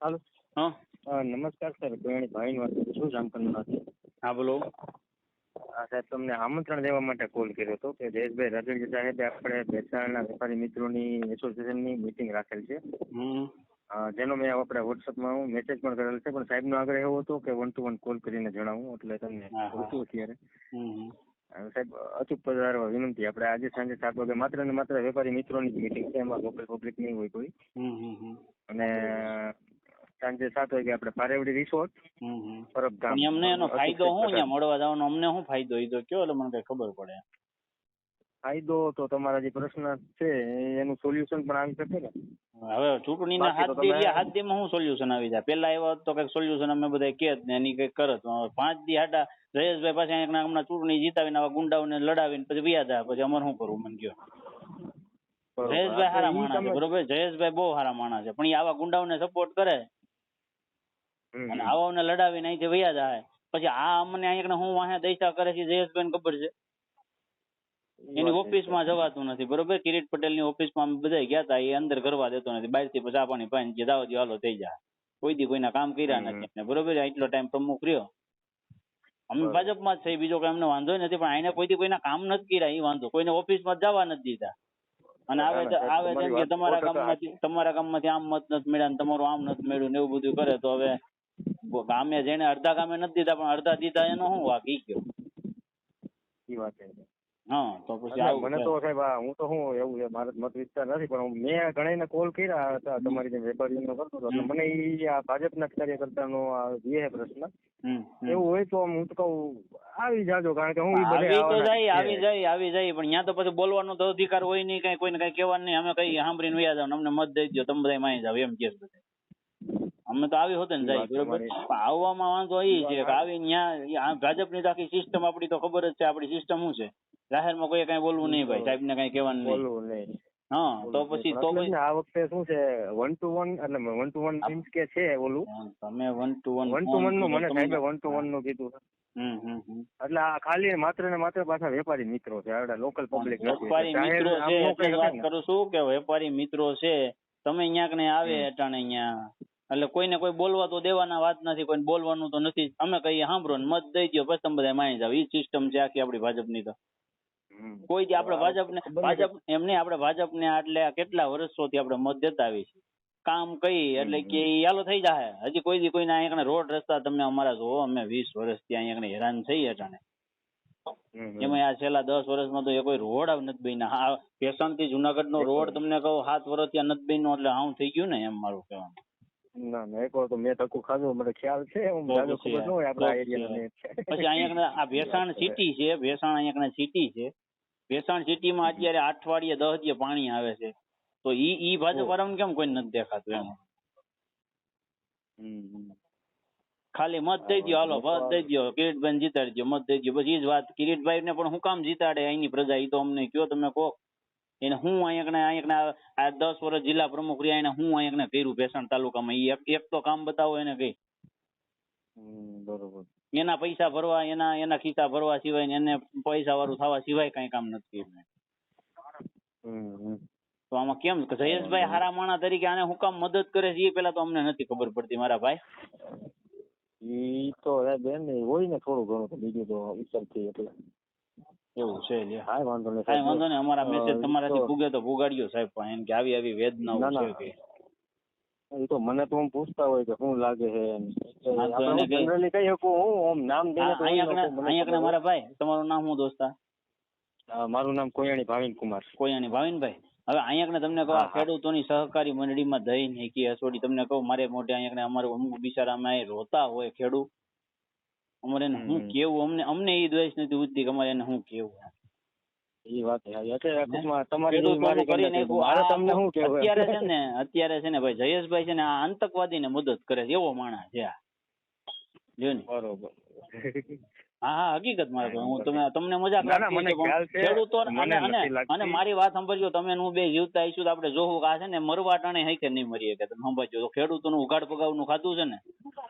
હાલો. હા. નમસ્કાર સર ગોયાણી ભાઈ વાત કરું છું જામકંડોળાથી હા બોલો. હા સાહેબ તમને આમંત્રણ દેવા માટે કોલ કર્યો હતો કે જયેશભાઈ રાજેન્દ્ર સાહેબે આપણે ભેસાણના વેપારી મિત્રોની એસોસિએશનની મિટિંગ રાખેલ છે. જેનો મેં આપણે વોટ્સઅપમાં હું મેસેજ પણ કરેલ છે પણ સાહેબનો આગ્રહ એવો હતો કે વન ટુ વન કોલ કરીને જણાવું એટલે તમને હા. અત્યારે. સાહેબ અચૂક પધારવા વિનંતી આપણે આજે સાંજે સાત વાગે માત્ર ને માત્ર વેપારી મિત્રોની જ મિટિંગ છે એમાં લોકલ પબ્લિક નહીં હોય કોઈ. અને સાંજે સાત વાગે આપણે પારેવડી રિસોર્ટ હમ હમ. પરબ ગામ પણ એનો ફાયદો શું? અહીંયા મળવા જવાનો અમને શું ફાયદો? તો કયો એટલે મને કઈ ખબર પડે. ફાયદો તો તમારા જે પ્રશ્ન છે એનું સોલ્યુશન પણ આવી શકે ને. હવે ચૂંટણીના ના હાથ દી હાથ દીમાં શું સોલ્યુશન આવી જાય? પેલા એવા તો કંઈક સોલ્યુશન અમે બધા કે જ ને એની કંઈક કરત પાંચ દી હાટા જયેશભાઈ પાસે હમણાં ચૂંટણી જીતાવીને આવા ગુંડાઓને લડાવીને પછી વ્યાજ આવે પછી અમારે શું કરવું? મને કયો. જયેશભાઈ સારા ઈ માણસ છે બરોબર? જયેશભાઈ બહુ સારા માણસ છે. પણ એ આવા ગુંડાઓને સપોર્ટ કરે? અને. આવાઓને લડાવીને અહીંથી વયા જાય. પછી આ અમને અહીંયા હું વાહે દૈસા કરે છે જયેશભાઈ ખબર છે? એની ઓફિસ ઓફિસમાં જવાતું નથી બરોબર? કિરીટ પટેલની ઓફિસમાં અમે બધા ગયા હતા એ અંદર કરવા દેતો નથી. બહારથી પછી પાણી પાઈને જે દાવો હાલો થઈ જાય કોઈ દી કોઈના કામ કર્યા નથી. બરોબર? એટલો ટાઈમ પ્રમુખ રહ્યો. અમે. ભાજપમાં જ છે બીજો કઈ અમને વાંધો નથી પણ આને કોઈ દી કોઈના કામ નથી કર્યા એ વાંધો. કોઈને ઓફિસમાં જવા નથી દીધા. અને આવે આવે કે તમારા ગામમાંથી તમારા ગામમાંથી આમ મત નથી મળ્યા ને તમારું આમ નથી મળ્યું ને એવું બધું કરે તો હવે ગામે જેને અડધા ગામે નથી દીધા પણ અડધા દીધા એનો શું વાક? ઈ કયો? ઈ વાત હા તો પછી મને તો સાહેબ હું તો હું એવું છે મારો મત વિસ્તાર નથી પણ મેં ઘણા કોલ કર્યા હતા તમારી જેમ વેપારીનો કરતો હતો મને ઈ આ ભાજપના જ કાર્યકર્તાનો આ જે પ્રશ્ન. એવું હોય તો હું તો કહું આવી જાજો કારણ કે હું આવી તો જાય આવી જાય આવી જાય પણ ત્યાં તો પછી બોલવાનો તો અધિકાર હોય નહીં કઈ કોઈને કઈ કહેવાનું નહીં અમે કઈ સાંભળીને વયા જાવ અમને મત દઈ દો તમે બધા માય જાવ એમ કે બધા. અમે તો આવી હોત ને જાય બરોબર? આવવામાં વાંધો એ છે કે આવી ત્યાં ભાજપની તો આખી સિસ્ટમ આપણી તો ખબર જ છે આપણી સિસ્ટમ શું છે? જાહેરમાં કોઈ કઈ બોલવું નહીં ભાઈ સાહેબ ને કઈ કહેવાનું નહીં. બોલવું નહીં. હા તો પછી તો આ વખતે શું છે વન ટુ વન એટલે વન ટુ વન મીન્સ કે છે ઓલું તમે one two one one two વનનું મને સાહેબે વન ટુ વનનું કીધું. એટલે આ ખાલી માત્ર ને માત્ર પાછા વેપારી મિત્રો છે આપડા લોકલ પબ્લિક વેપારી મિત્રો છે એટલે વાત કરું છું કે વેપારી મિત્રો છે તમે અહીંયા કને આવે. અટાણે અહીંયા એટલે કોઈને કોઈ બોલવા તો દેવાના વાત નથી કોઈને બોલવાનું તો નથી. અમે કહીએ સાંભળો ને મત દઈ દો પછી તમે બધા માની જાવ એ સિસ્ટમ છે આખી આપણી ભાજપની તો. કોઈ દી આપણે ભાજપને. ભાજપ એમને આપણે ભાજપને આટલે કેટલા વર્ષોથી આપણે મત દેતા આવી છે કામ કઈ એટલે કે યાલો થઈ જાય હજી કોઈ દી કોઈને અહીંયા રોડ રસ્તા તમને અમારા જોવો અમે વીસ વર્ષથી અહીંયા હેરાન થઈ અટાણે. એમાં આ છેલ્લા દસ વર્ષમાં તો એ કોઈ રોડ આવ નથી બન્યા. હા પેશનથી જુનાગઢ નો રોડ તમને કહું સાત વર્ષ આ નથી બન્યો એટલે હું થઈ ગયું ને એમ મારું કહેવાનું. ના ના એક તો મેં ધક્કું ખાધું મને ખ્યાલ છે હું જાજો ખબર ન હોય આપણા તો પછી અહીંયા આ ભેસાણ સિટી છે ભેસાણ અહીંયા સિટી છે. ભેસાણ સિટીમાં અત્યારે અઠવાડિયે દસ દિવસે પાણી આવે છે. તો ઈ ઈ ભાજપ વાળાને કેમ કોઈ નથી દેખાતું એમ. ખાલી મત દઈ દો હાલો મત દઈ દો કિરીટભાઈ જીતાડી દો મત દઈ દો બસ ઈ જ વાત. કિરીટભાઈ ને પણ હું કામ જીતાડે અહીંની પ્રજા ઈ તો અમને કયો તમે કહો. એને હું અહીંયા અહીંયા આ- દસ વર્ષ જિલ્લા પ્રમુખ રહ્યા એને હું અહીંયા કર્યું ભેસણ તાલુકામાં. એક એક તો કામ બતાવો એને કઈ. બરોબર. એના પૈસા ભરવા એના એના ખિસ્સા ભરવા સિવાય એને પૈસા વાળું થવા સિવાય કઈ કામ નથી. તો આમાં કેમ? જયેશભાઈ હારા માણા તરીકે આને હું કામ મદદ કરે છે એ પેલા તો અમને નથી ખબર પડતી મારા ભાઈ. ઈ તો બેન હોય ને થોડું ઘણું બીજું તો વિચારથી એટલે. એવું છે કાંઈ વાંધો નહીં. કાંઈ વાંધો નહીં. અમારા મેસેજ તમારાથી ભૂગે તો ભૂગાડ્યો સાહેબ પણ એમ કે આવી આવી વેદનાઓ. છે કે? એ તો મને તો હું પૂછતા હોય કે શું લાગે છે હા, હું generally કહી શકું હું આમ નામ દઈને તો અહીંયા મારા ભાઈ તમારું નામ શું દોસ્તા મારું નામ કોયાણી ભાવિન કુમાર કોયાની ભાવિનભાઈ. હવે અહીંયા તમને કહું હા, હા. ખેડૂતોની સહકારી મંડળીમાં દહીં હેકી હસોડી તમને કહું મારે મોઢે અહીંયા અમારું અમુક બિચારા અમે રોતા હોય ખેડૂત. અમારે એને શું કેવું? અમને અમને એ દ્વેષ નથી ઉઠતી કે અમારે એને શું કેવું એ વાત અત્યારે છે. ને અત્યારે છે ને ભાઈ જયેશભાઈ છે ને આ આતંકવાદી ને મદદ કરે છે. એવો માણસ છે આ. ને? બરોબર. હા હા હકીકત મારે હું તમે તમને મજાક છે. ખેડૂતો અને મારી વાત સાંભળજો તમે હું બે જીવતા આવીશું તો આપણે જોવું કે આ છે ને મરવા ટાણે હઈ કે નહીં મરીએ કે તમે સાંભળજો. તો ખેડૂતોનું ઉઘાડ પગાવનું ખાતું છે ને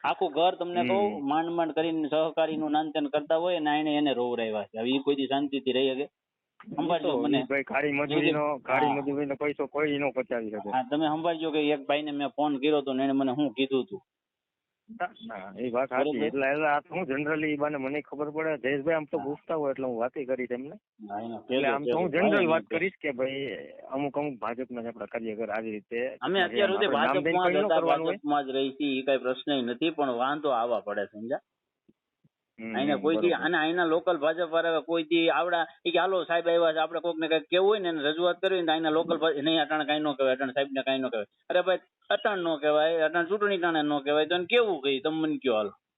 આખું ઘર તમને કહું. માંડ માંડ કરીને સહકારીનું નાનતેન કરતા હોય ને એને એને રોવરાવ્યા છે. હવે એ કોઈ શાંતિ શાંતિથી રહી શકે? સંભાળજો મને. કાળી મજૂરીનો હા. મજૂરીનો પૈસો કોઈ નો પચાવી શકે. હા તમે સંભાળજો કે એક ભાઈને મેં ફોન કર્યો હતો ને એને મને શું કીધું હતું ના, ના એ વાત સાચી. એટલે આ હું જનરલી બાને મને ખબર પડે? જયેશભાઈ આમ તો પૂછતા હોય એટલે હું વાતે કરી તેમને એટલે આમ તો હું. જનરલ વાત કરીશ કે ભાઈ અમુક અમુક ભાજપના જ આપણા કાર્યકર આવી રીતે અમે અત્યાર સુધી ભાજપમાં જ ન રહી છીએ એ કઈ પ્રશ્ન નથી પણ વાંધો આવવા પડે સમજા આઈને હમ, કોઈથી અને આઈના લોકલ ભાજપ વાળા કોઈથી આવડા એ કે હાલો સાહેબ આવ્યા છે. આપણે કોકને કંઈક કેવું હોય ને એને રજૂઆત કરવી ને અહીંના લોકલ નહીં અટાણ કઈ ન કહેવાય અટાણ સાહેબ ને કઈ ન કહેવાય. અરે ભાઈ અટાણ નો કહેવાય અટાણ ચૂંટણી ટાણે ન કહેવાય તો કેવું કઈ તમે મને કયો હાલો?